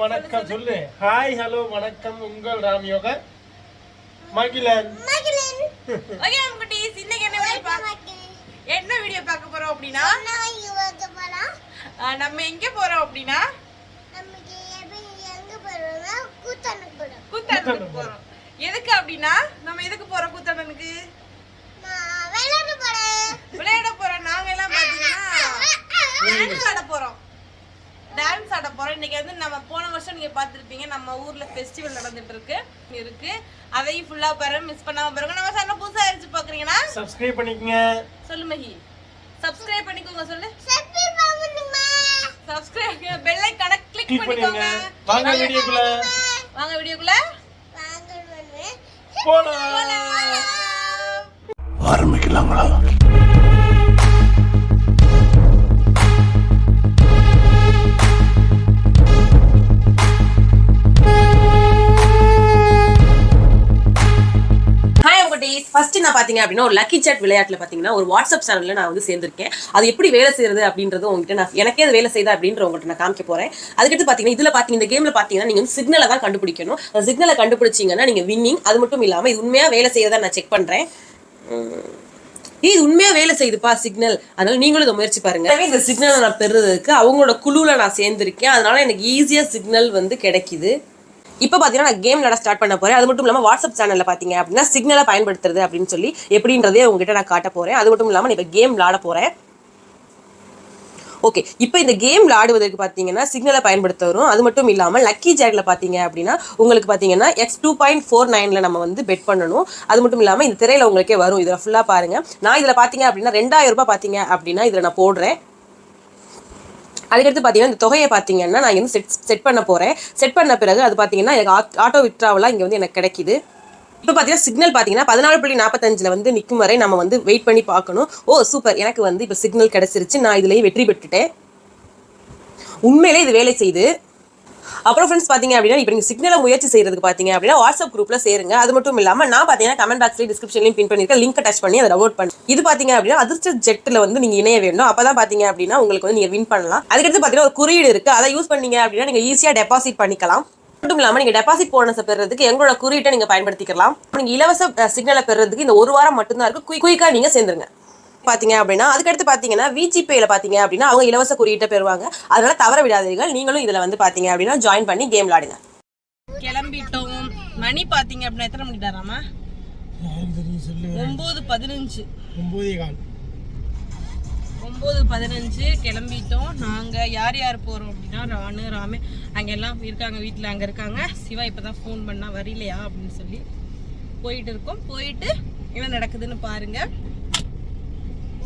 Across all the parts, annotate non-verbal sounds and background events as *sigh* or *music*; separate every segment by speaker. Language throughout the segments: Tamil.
Speaker 1: வணக்கம் சொல்லு ஹாய் ஹலோ வணக்கம். உங்கள் ராம் யோகா மகிழன். *laughs*
Speaker 2: என்ன வீடியோ பார்க்க என்ன வீடியோ பார்க்க போறோம் அப்படின்னா? நம்ம எங்க போறோம் அப்படின்னா? கூத்தாண்டனுக்கு போறோம். எதுக்கு அப்படின்னா நம்ம எதுக்கு போறோம் கூத்தாண்டனுக்கு விளையாட போறோம். நாங்க எல்லாம் பாத்தீங்கன்னா ஆட போறோம். டான்ஸ் ஆட போறோம். இன்னைக்கு வந்து நம்ம போன வருஷம் நீங்க பார்த்திருப்பீங்க. நம்ம ஊர்ல ஃபெஸ்டிவல் நடந்துட்டு இருக்கு. இருக்கு அதையும் ஃபுல்லா பாருங்க. மிஸ் பண்ணாம பாருங்க. நம்ம சேனல் புதுசா ஆயிடுச்சு பாக்குறீங்கன்னா
Speaker 1: சப்ஸ்கிரைப் பண்ணிக்கங்க.
Speaker 2: சொல்லு மஹி சப்ஸ்கிரைப் பண்ணிக்கோங்க சொல்லு. சப்ஸ்கிரைப் பெல் ஐகானை கிளிக் பண்ணிக்கோங்க.
Speaker 1: வாங்க வீடியோக்குள்ள.
Speaker 2: வாங்க வீடியோக்குள்ள.
Speaker 1: போலாம்.
Speaker 3: ஹாய் ஃபர்ஸ்ட் நான் பார்த்தீங்க அப்படின்னா ஒரு லக்கி சாட் விளையாட்டில் பார்த்தீங்கன்னா ஒரு வாட்ஸ்அப் சேனலில் நான் வந்து சேர்ந்திருக்கேன். அது எப்படி வேலை செய்யறது அப்படின்றது உங்ககிட்ட நான் எனக்கே அது வேலை செய்யுதா அப்படின்ற உங்கள்கிட்ட நான் காமிக்க போகிறேன் அதுக்கடுத்து பார்த்தீங்கன்னா இதில் பார்த்தீங்க இந்த கேமில் பார்த்தீங்கன்னா நீங்கள் வந்து சிக்னலை தான் கண்டுபிடிக்கணும். அந்த சிக்னலை கண்டுபிடிச்சிங்கன்னா நீங்கள் வின்னிங் அது மட்டும் இல்லாமல் இது உண்மையாக வேலை செய்யறதா நான் செக் பண்ணுறேன் ஏய் இது உண்மையா வேலை செய்யுதுப்பா சிக்னல் அதனால நீங்களும் இதை முயற்சி பாருங்க. இந்த சிக்னலை நான் பெறுறதுக்கு அவங்களோட குழுவில் நான் சேர்ந்திருக்கேன். அதனால எனக்கு ஈஸியாக சிக்னல் வந்து கிடைக்குது. இப்போ பார்த்தீங்கன்னா நான் கேம் விளாட ஸ்டார்ட் பண்ண போகிறேன் அது மட்டும் இல்லாமல் வாட்ஸ்அப் சேனலில் பார்த்தீங்க அப்படின்னா சிக்னலை பயன்படுத்துறது அப்படின்னு சொல்லி எப்படின்றதே உங்ககிட்ட நான் காட்ட போகிறேன் அது மட்டும் இல்லாமல் இப்போ கேம் விளாட போகிறேன் ஓகே இப்போ இந்த கேம் விளாடுவதற்கு பார்த்தீங்கன்னா சிக்னலை பயன்படுத்த வரும் அது மட்டும் இல்லாமல் லக்கி ஜேக்கில் பார்த்தீங்க அப்படின்னா உங்களுக்கு பார்த்தீங்கன்னா எக்ஸ் டூ பாயிண்ட் ஃபோர் நைனில் நம்ம வந்து பெட் பண்ணணும். அது மட்டும் இல்லாமல் இந்த திரையில் உங்களுக்கே வரும். இதில் ஃபுல்லாக பாருங்கள் நான் இதில் பார்த்தீங்க அப்படின்னா ரெண்டாயிரம் ரூபாய் பார்த்தீங்க அப்படின்னா இதில் நான் போடுறேன். அதுக்கடுத்து பார்த்தீங்கன்னா இந்த தொகையை பார்த்தீங்கன்னா நான் வந்து செட் செட் பண்ண போகிறேன் செட் பண்ண பிறகு அது பார்த்தீங்கன்னா எனக்கு ஆட்டோ விட்ராவலாக இங்கே வந்து எனக்கு கிடைக்குது. இப்போ பார்த்தீங்கன்னா சிக்னல் பார்த்தீங்கன்னா பதினாலு புள்ளி நாற்பத்தஞ்சில் வந்து நிற்கும் வரை நம்ம வந்து வெயிட் பண்ணி பார்க்கணும். ஓ சூப்பர் எனக்கு வந்து இப்போ சிக்னல் கிடச்சிருச்சு. நான் இதுலேயே வெற்றி பெற்றுட்டேன். உண்மையிலே இது வேலை செய்யுது. அப்புறம் ஃப்ரெண்ட்ஸ் பார்த்தீங்க அப்படின்னா இப்போ நீங்கள் சிக்னலை முயற்சி செய்யறதுக்கு பார்த்தீங்க அப்படின்னா வாட்ஸ்அப் குரூப்பில் சேருங்க. அது மட்டும் இல்லாமல் நான் பார்த்தீங்கன்னா கமெண்ட் பாக்ஸ்லேயும் டிஸ்கிரிப்ஷன்லையும் பின் பண்ணியிருக்கேன். லிங்க் டச் பண்ணி அதை டவுட் பண்ணி. இது பார்த்தீங்க அப்படின்னா அதிர்ஷ்ட ஜெட்டில் வந்து நீங்கள் இணைய வேண்டும் அப்போ தான் பார்த்தீங்க அப்படின்னா உங்களுக்கு வந்து நீங்கள் வின் பண்ணலாம். அதுக்கடுத்து பார்த்தீங்கன்னா ஒரு குறியீடு இருக்குது அதை யூஸ் பண்ணீங்க அப்படின்னா நீங்கள் ஈஸியாக டெபாசிட் பண்ணிக்கலாம். மட்டும் இல்லாமல் நீங்கள் டெபாசிட் போனஸை பெறதுக்கு எங்களோட குறியீட்டை நீங்கள் பயன்படுத்திக்கலாம். நீங்கள் இலவச சிக்னலை பெறதுக்கு இந்த ஒரு வாரம் மட்டும்தான் இருக்குது குயிக்காக நீங்கள் சேர்ந்துருங்க. பாத்தீங்க அப்படின்னா அதுக்கடுத்து பாத்தீங்கன்னா விஜிபேல பாத்தீங்க அப்படின்னா அவங்க இலவச குறியீட்டை பெறுவாங்க. அதனால தவற விடாதீர்கள். நீங்களும் இதுல வந்து பாத்தீங்க அப்படின்னா ஜாயின் பண்ணி கேம் விளாடுங்க
Speaker 2: கிளம்பிட்டோம். மணி பாத்தீங்க அப்படின்னா எத்தனை மணிக்கு தராமா ஒன்பது பதினஞ்சு.
Speaker 1: ஒன்பதே கால்
Speaker 2: ஒம்பது பதினஞ்சு கிளம்பிட்டோம். நாங்கள் யார் யார் போகிறோம் அப்படின்னா ராணு ராமே அங்கே எல்லாம் இருக்காங்க வீட்டில் அங்கே இருக்காங்க. சிவா இப்போ தான் ஃபோன் பண்ணா வரலையா அப்படின்னு சொல்லி போயிட்டு இருக்கோம். போயிட்டு என்ன நடக்குதுன்னு பாருங்க வீடியோக்குள்ள போறதுக்கு முன்னாடி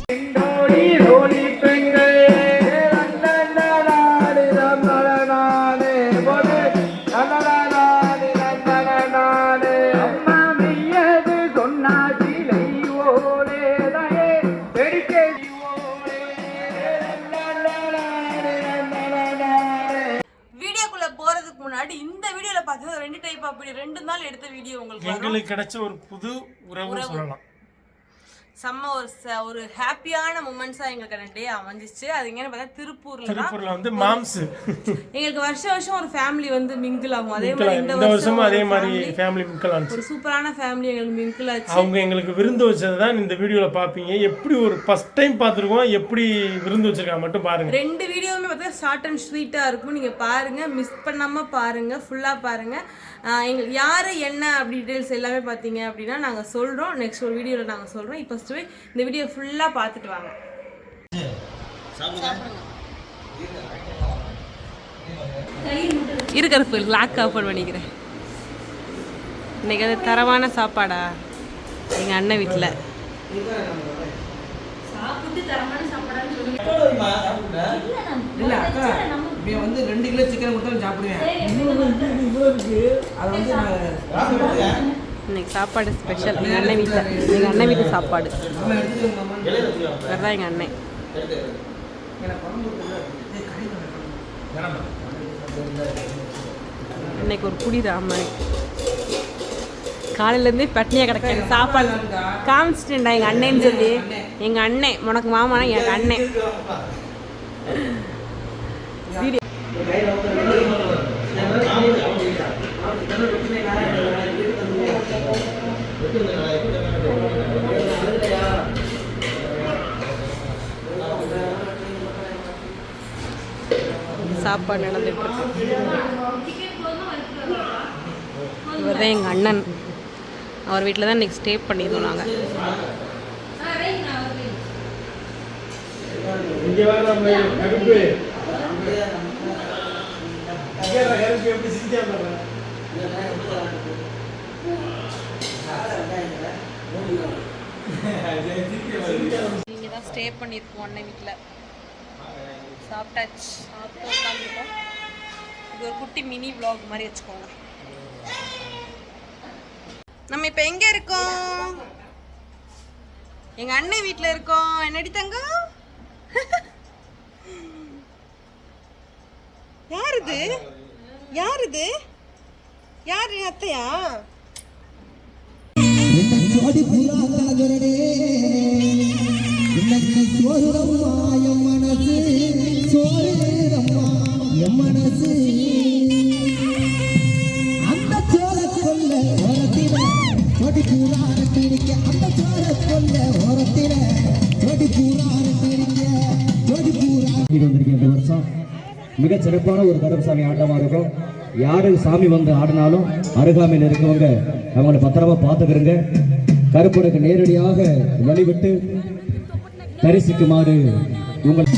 Speaker 2: இந்த வீடியோல பார்த்தீங்கன்னா ரெண்டு டைப் அப்படி ரெண்டு நாள் எடுத்த வீடியோ உங்களுக்கு
Speaker 1: எங்களுக்கு கிடைச்ச ஒரு புது உறவு. சொல்லலாம்.
Speaker 2: செம்ம ஒரு ஒரு ஹாப்பியான மூமெண்ட்ஸா எங்களுக்கு டே அமைஞ்சிச்சு. அது எங்கன்னு பார்த்தா திருப்பூர்ல
Speaker 1: திருப்பூர்ல வந்து மாம்ஸ்
Speaker 2: எங்களுக்கு வருஷம் வருஷம் ஒரு ஃபேமிலி வந்து மிங்கிள் ஆகும். அதே மாதிரி இந்த
Speaker 1: இந்த
Speaker 2: வருஷம்
Speaker 1: வருஷமும் அதே மாதிரி ஃபேமிலி மிக்கல்
Speaker 2: ஒரு சூப்பரான ஃபேமிலி எங்களுக்கு மிங்கிள் ஆச்சு.
Speaker 1: அவங்க எங்களுக்கு விருந்து வச்சது தான் இந்த வீடியோவில் பார்ப்பீங்க. எப்படி ஒரு ஃபர்ஸ்ட் டைம் பார்த்துருக்கோம் எப்படி விருந்து வச்சிருக்காங்க மட்டும் பாருங்க.
Speaker 2: ரெண்டு வீடியோவுமே பார்த்தா ஷார்ட் அண்ட் ஸ்வீட்டாக இருக்கும். நீங்கள் பாருங்கள் மிஸ் பண்ணாமல் பாருங்கள் ஃபுல்லாக பாருங்கள் எங்களுக்கு யார் என்ன அப்படி டீட்டெயில்ஸ் எல்லாமே பார்த்தீங்க அப்படின்னா நாங்கள் சொல்கிறோம் நெக்ஸ்ட் ஒரு வீடியோவில் நாங்கள் சொல்கிறோம் இப்போ ஃபஸ்ட்டு இந்த வீடியோ ஃபுல்லாக பார்த்துட்டு வாங்க இருக்கிற லாக் ஓப்பன் பண்ணிக்கிறேன் இன்னைக்கு அது தரமான சாப்பாடா எங்கள் அண்ணன் வீட்டில்
Speaker 4: இல்ல அக்கா இவன் வந்து ரெண்டு கிலோ சிக்கன் கொடுத்தாலும் சாப்பிடுவேன் அதை வந்து நான்
Speaker 2: இன்னைக்கு சாப்பாடு ஸ்பெஷல் எங்கள் அண்ணன் வீட்டில் எங்கள் அண்ணன் வீட்டு சாப்பாடு.
Speaker 4: நம்ம
Speaker 2: அதுதான் எங்கள் அண்ணன். இன்னைக்கு ஒரு புடி ராம காலையிலேருந்தே பட்னியாக கிடக்கேன் சாப்பாடு காமிச்சிட்டேன்டா எங்கள் அண்ணன்னு சொல்லி. எங்க அண்ணன் உனக்கு மாமானா எங்க அண்ணன் சாப்பாடு நடந்துட்டு இருக்கு இவர் தான் எங்கள் அண்ணன். அவர் வீட்டில் தான் இன்றைக்கி ஸ்டே பண்ணியிருந்தோம் நாங்கள்.
Speaker 1: இங்கே
Speaker 2: தான் ஸ்டே பண்ணியிருக்கோம் அண்ணன் வீட்டில் சாப்பிட்டாச்சு. சாப்பிட்டு உட்காந்துருக்கோம் இது ஒரு குட்டி மினி விளாக் மாதிரி வச்சுக்கோங்க. நம்ம இப்போ எங்கே இருக்கோம்? எங்கள் அண்ணன் வீட்டில் இருக்கோம். என்னடி தங்கம்? யார் இது? யார் இது? யார் அத்தையா?
Speaker 5: ஜோடி புறா கலகுரடே இன்னைக்கு சோறுடம்மா மாயம் என் மனசு. அந்த சோழ கொல்ல ஓரத்தில பிடிக்க. அந்த சோழ கொல்ல ஓரத்தில பிடிக்க.
Speaker 6: வந்திருக்கேன் இந்த வருஷம் மிகச் சிறப்பான ஒரு கருப்பசாமி ஆட்டமா இருக்கும். யாரு சாமி வந்து ஆடினாலும் அருகாமையில் இருக்கவங்க அவங்கள பத்திரமா பார்த்துக்கிறங்க. கருப்பனுக்கு நேரடியாக வழிவிட்டு தரிசிக்குமாறு உங்கள்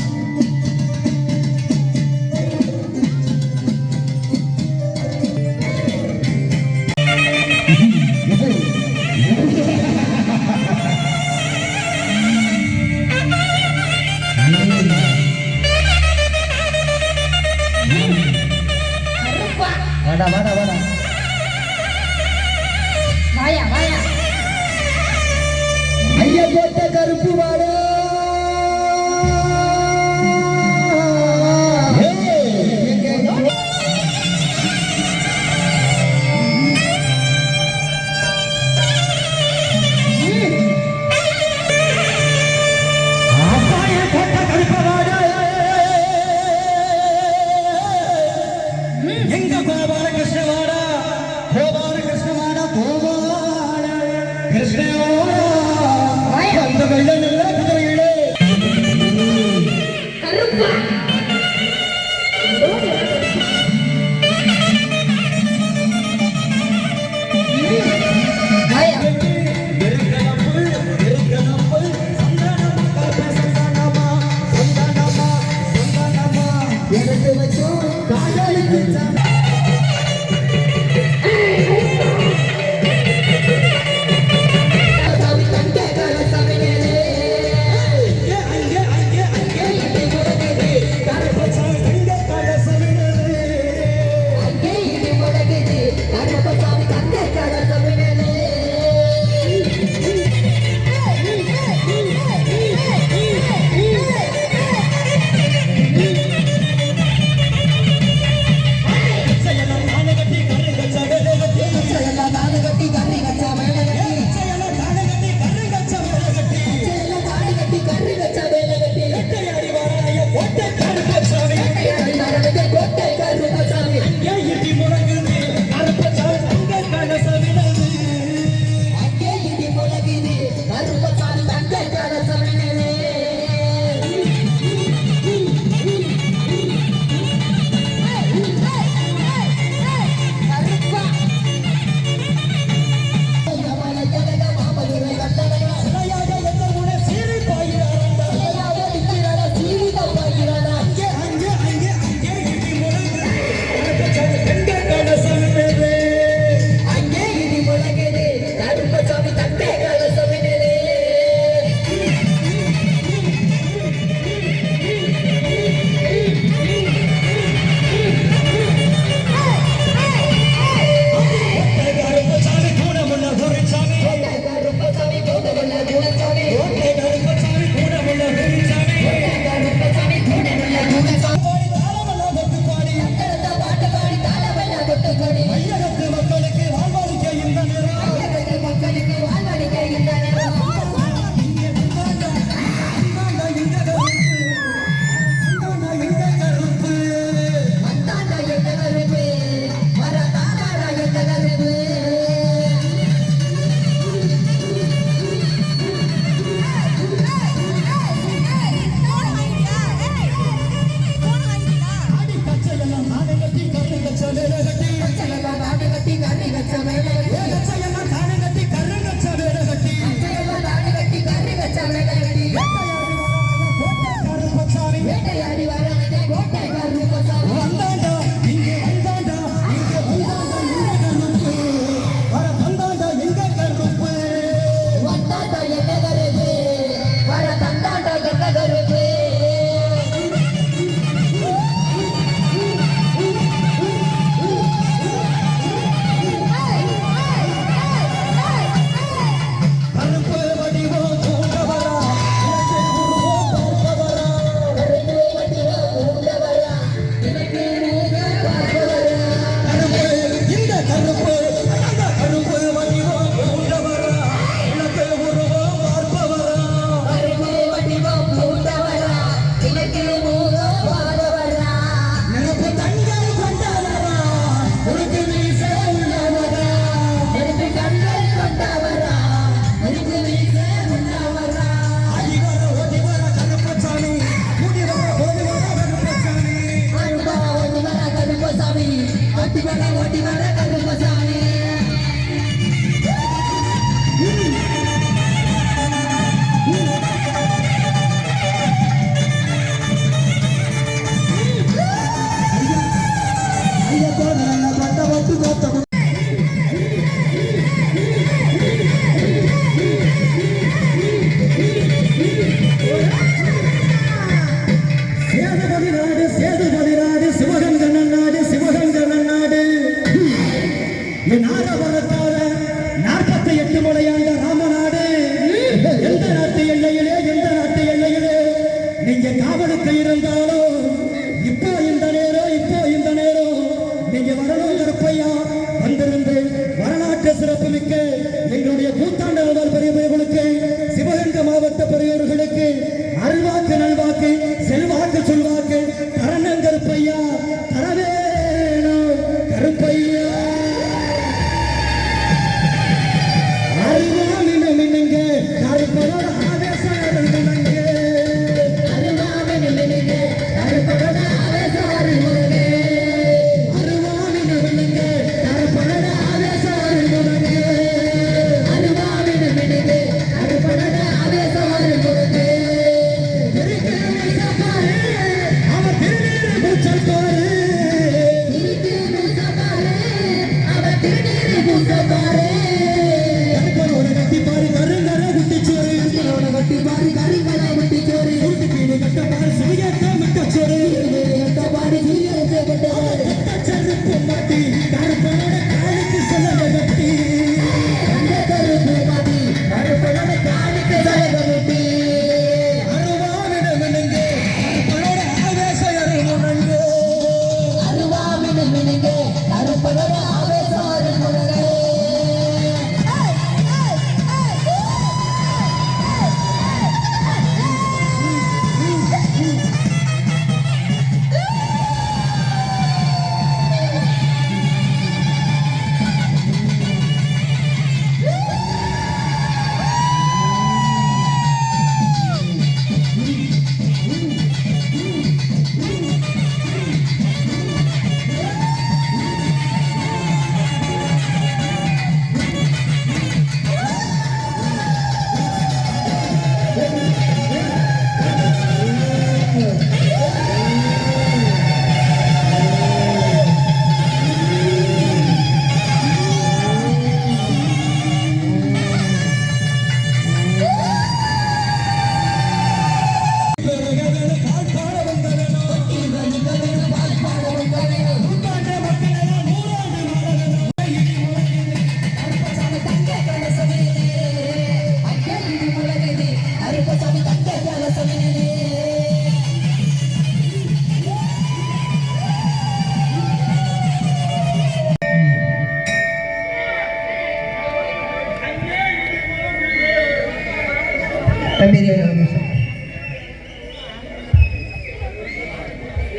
Speaker 6: நீங்க காவலுக்கு இருந்தாலும்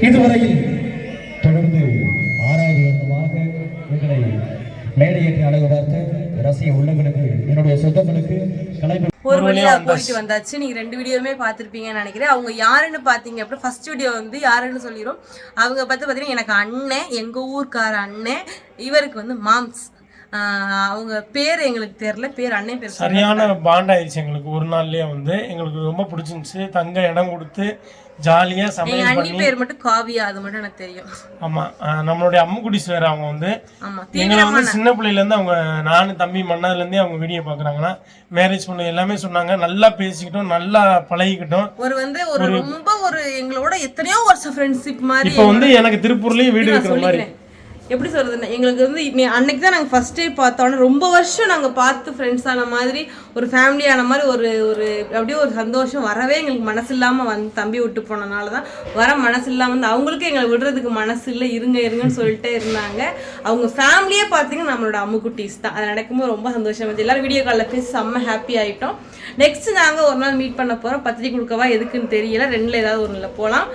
Speaker 7: இதுவரையில் தொடர்ந்து ஆறாவது வருடமாக எங்களை
Speaker 6: மேடை ஏற்றி அழகு பார்த்து ரசிக உள்ளங்களுக்கு என்னுடைய சொந்தங்களுக்கு கலை
Speaker 2: ஒரு வழியா போயிட்டு வந்தாச்சு. நீங்க ரெண்டு வீடியோவுமே பார்த்திருப்பீங்கன்னு நினைக்கிறேன். அவங்க யாருன்னு பாத்தீங்க அப்படி ஃபர்ஸ்ட் வீடியோ வந்து யாருன்னு சொல்லிரும். அவங்க பார்த்து பார்த்தீங்கன்னா எனக்கு அண்ணன் எங்க ஊர்க்கார அண்ணன் இவருக்கு வந்து மாம்ஸ் அவங்க பேர் எங்களுக்கு தெரியல. பேர் அண்ணன் பேர்.
Speaker 1: சரியான பாண்ட் ஆயிடுச்சு எங்களுக்கு. ஒரு நாள்லயே வந்து எங்களுக்கு ரொம்ப பிடிச்சிருந்துச்சு. தங்க இடம் கொடுத்து ஜாலியா சமையல்
Speaker 2: அண்ணி
Speaker 1: பண்ணி
Speaker 2: பேர் மட்டும் காவியா அது மட்டும் எனக்கு தெரியும்.
Speaker 1: ஆமா. நம்மளுடைய அம்முக்குடிஸ் வேற அவங்க வந்து எங்களை வந்து சின்ன பிள்ளையில இருந்து அவங்க நானும் தம்பி மன்னதுல இருந்தே அவங்க வீடியோ பாக்குறாங்கன்னா மேரேஜ் பண்ண எல்லாமே சொன்னாங்க. நல்லா பேசிக்கிட்டோம் நல்லா பழகிக்கிட்டோம்.
Speaker 2: ஒரு வந்து ஒரு ரொம்ப ஒரு எங்களோட எத்தனையோ வருஷம் ஃப்ரெண்ட்ஷிப் மாதிரி
Speaker 1: இப்போ வந்து எனக்கு திருப்பூர்லயே வீடு இருக்கிற மாதிரி.
Speaker 2: எப்படி சொல்றதுன்னா எங்களுக்கு வந்து அன்னைக்கு தான் நாங்கள் ஃபர்ஸ்ட் டே பார்த்தோன்னே ரொம்ப வருஷம் நாங்கள் பார்த்து ஃப்ரெண்ட்ஸ் ஆன மாதிரி ஒரு ஃபேமிலியான மாதிரி ஒரு ஒரு அப்படியே ஒரு சந்தோஷம் வரவே எங்களுக்கு மனசு இல்லாமல் வந்து தம்பி விட்டு போனனால தான் வர மனசு இல்லாமல் வந்து அவங்களுக்கும் எங்களை விடுறதுக்கு மனசு இல்லை இருங்க இருங்கன்னு சொல்லிட்டே இருந்தாங்க. அவங்க ஃபேமிலியே பார்த்தீங்கன்னா நம்மளோட அம்முக்குட்டீஸ் தான். அது நடக்கும்போது ரொம்ப சந்தோஷம் வந்து எல்லாரும் வீடியோ காலில் பேசி செம்ம ஹாப்பி ஆகிட்டோம் நெக்ஸ்ட் நாங்கள் ஒரு நாள் மீட் பண்ண போகிறோம் பத்திரிக்கை கொடுக்கவா எதுக்குன்னு தெரியல. ரெண்டில் ஏதாவது ஒன்றில் போகலாம்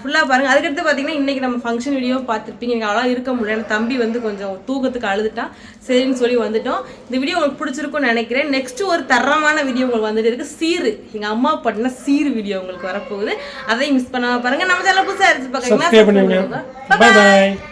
Speaker 2: ஃபுல்லாக பாருங்கள் அதுக்கடுத்து பார்த்தீங்கன்னா இன்றைக்கி நம்ம ஃபங்க்ஷன் வீடியோ பார்த்துருப்பீங்க எனக்கு அவ்வளோ இருக்க முடியல. தம்பி வந்து கொஞ்சம் தூக்கத்துக்கு அழுதுட்டான் சரின்னு சொல்லி வந்துட்டோம். இந்த வீடியோ உங்களுக்கு பிடிச்சிருக்கும்னு நினைக்கிறேன். நெக்ஸ்ட் ஒரு தரமான வீடியோ உங்களுக்கு வந்துட்டு இருக்கு. சீரு. எங்கள் அம்மா பாட்டினா சீரு வீடியோ உங்களுக்கு வரப்போகுது. அதையும் மிஸ் பண்ணாம பாருங்கள் நம்ம சேனல் புதுசாக இருந்துச்சு பார்க்குறீங்களா
Speaker 1: பாய்